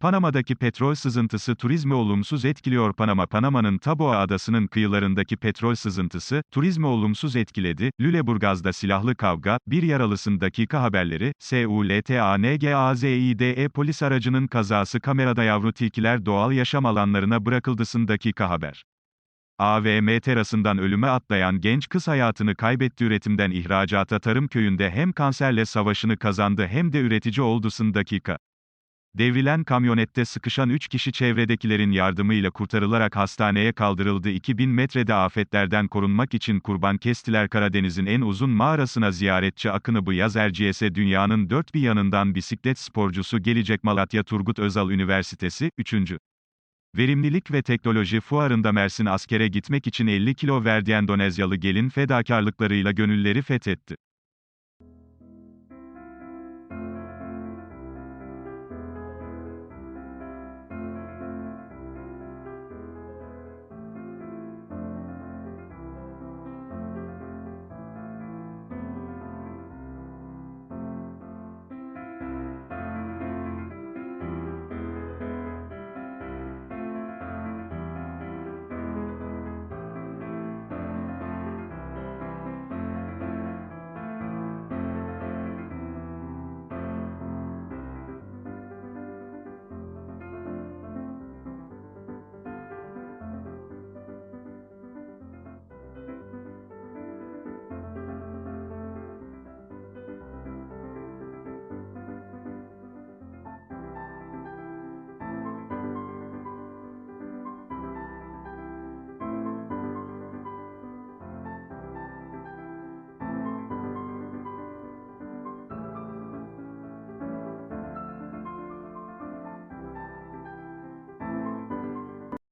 Panama'daki petrol sızıntısı turizmi olumsuz etkiliyor Panama Panama'nın Taboa adasının kıyılarındaki petrol sızıntısı, turizmi olumsuz etkiledi, Lüleburgaz'da silahlı kavga, bir yaralısın dakika haberleri, SULTANGAZİDE polis aracının kazası kamerada yavru tilkiler doğal yaşam alanlarına bırakıldısın dakika haber. AVM terasından ölüme atlayan genç kız hayatını kaybetti üretimden ihracata tarım köyünde hem kanserle savaşını kazandı hem de üretici oldusun dakika. Devrilen kamyonette sıkışan 3 kişi çevredekilerin yardımıyla kurtarılarak hastaneye kaldırıldı. 2000 metrede afetlerden korunmak için kurban kestiler Karadeniz'in en uzun mağarasına ziyaretçi akını bu yaz Erciyes'e dünyanın dört bir yanından bisiklet sporcusu gelecek Malatya Turgut Özal Üniversitesi, 3. Verimlilik ve Teknoloji Fuarı'nda Mersin askere gitmek için 50 kilo verdi Endonezyalı gelin fedakarlıklarıyla gönülleri fethetti.